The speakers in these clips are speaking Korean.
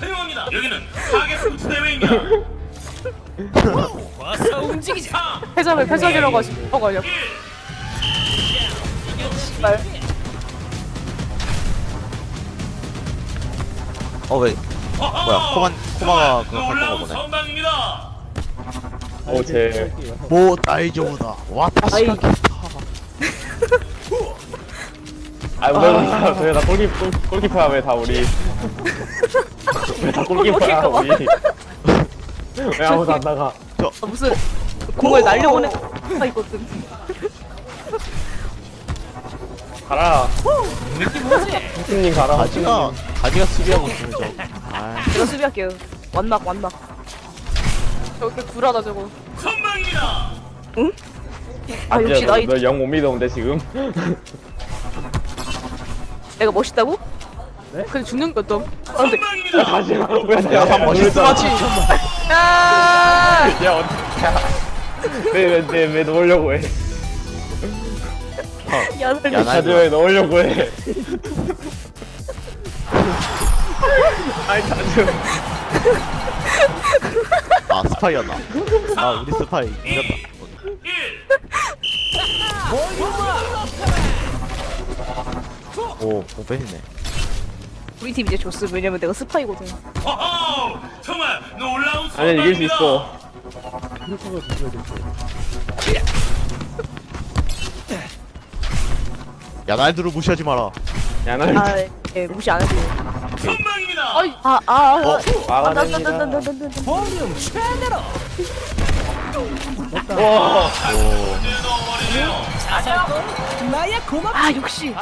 환영합니다. 여기는 타겟 스포츠 대회입니다. 와서 움직이자. 회전을 회전이라고 하시 어가요 1. 말어 왜? 뭐야 코만 코마가 그거 할 건가 놀라운 보네. 선방입니다. 어제 뭐 나이조보다 와타시가 아 왜, 왜, 나 골키, 골, 골키퍼야, 왜 다 우리. 왜 다 골키퍼야, 우리. 왜 아무도 안 나가. 아, 무슨 공을 날려보내 아 있거든 가라. 형님 가라. 가지가 가지가 수비하고 있으면 좀. 아 제가 수비할게요 완막 완막 저렇게 굴하다 저거 선방입니다. 아 역시 나이 너영 못 믿었는데, 지금? 내가 멋있다고? 네? 근데 죽는 것도 아 근데. 다시 야, 한 멋있어하지. 아 야, 어떡해. 왜, 왜, 왜, 왜 넣으려고 해? 야늘 야, 나- 다시 왜 넣으려고 해? 아이, 다시. 아 스파이였나? 아 우리 스파이 이겼다. 1. 오 오벤이네. 우리 팀 이제 줬어 왜냐면 내가 스파이거든 허허! 정말 놀라운 아니, 이길 수. 있어. 야날드를 무시하지 마라. 야, 나 아 예 무시 안 해도 선방입니다. 아이 아아 어? 막아냅니다. 아 와, 아, 역시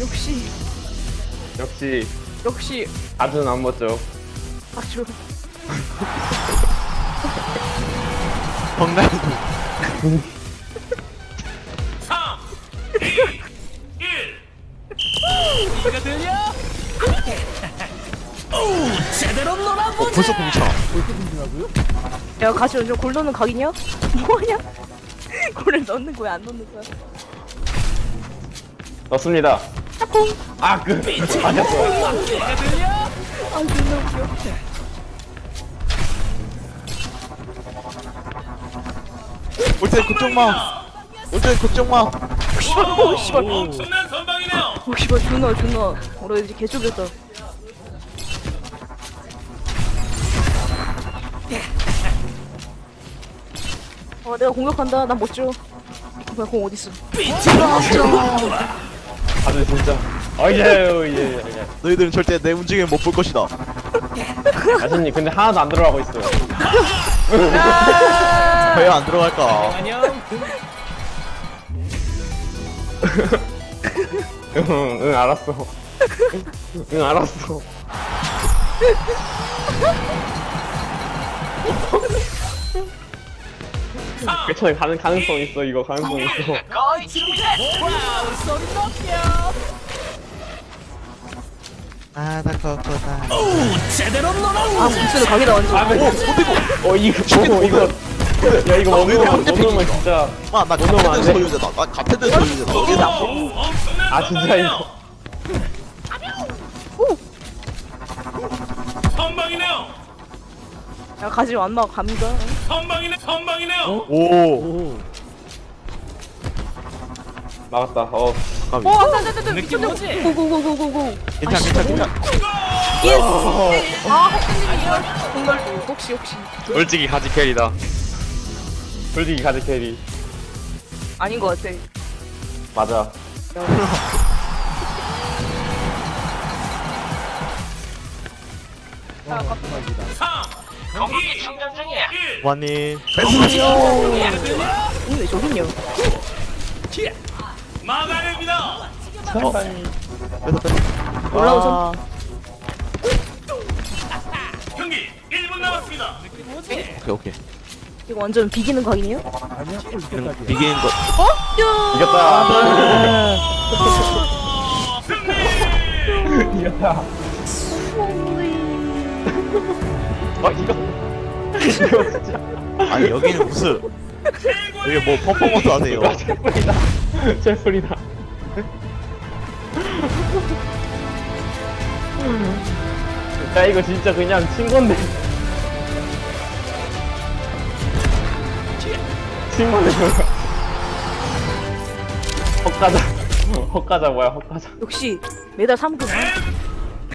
역시 역시, 역시 아주는 안 멋져. 아주 펑날구. 3, 2, 1. 어 벌써 공차. 야 같이 완전 골 넣는 각이냐? 뭐냐? 골을 넣는 거야 안 넣는 거야? 넣습니다. 아, 그, 맞았어. 아 올때 그쪽 마. 올때 그쪽 마. 오 씨발 엄청난 선방이네요. 오 씨발 존나 존나 우리 이제 개쪽이었다 어 내가 공격한다 난 못줘 뭐야 공 어딨어 아주 진짜. 어예, 예, 예, 예. 너희들은 절대 내 움직임 못볼 것이다. 아저님, 근데 하나도 안 들어가고 있어요. 왜 안 들어갈까? 응, 응, 알았어. 응, 알았어. 괜찮아, 가능, 가능성 있어, 이거, 가능성 있어. 아나 거거다. 아 무슨 각이다 완전 어, 이거, 어, 이거. 야, 이거 못 넣으면, 못 넣으면 진짜. 못 넣으면 안 같은 돼. 소유자다. 나 같은 소유자다. 오, 여기다. 엄청난 아, 진짜. 이거. 야 가지 왔나 갑니다 선방이네. 선방이네요. 오. 막았다, 어. 까비. 오 안돼 안돼 안돼 느낌 뭐지? 고고고고고고 괜찮 괜찮 괜찮. 예스 아 햇빛님이 이런 정말 혹시 혹시 솔직히 가지 캐리다. 솔직히 가지 캐리. 아닌 것 같아 맞아. 야, 아깝다. 3, 2, 1. 와님. 근데 저긴요 막아냅니다. 올라오죠. 경기 1분 남았습니다. 오케이 오케이. 이거 완전 비기는 각이네요? 그럼 비기는 거. 어? 야! 이겼다. 승리. 이겼다. 어, 이거. 이거 진짜. 아니 여기는 무슨 여기 뭐 퍼포먼스 하세요? 아, 제풀이다. 제풀이다. 야 이거 진짜 그냥 친 건데 친 건데 헛가자 헛가자 뭐야 헛가자 역시 메달 3급 네,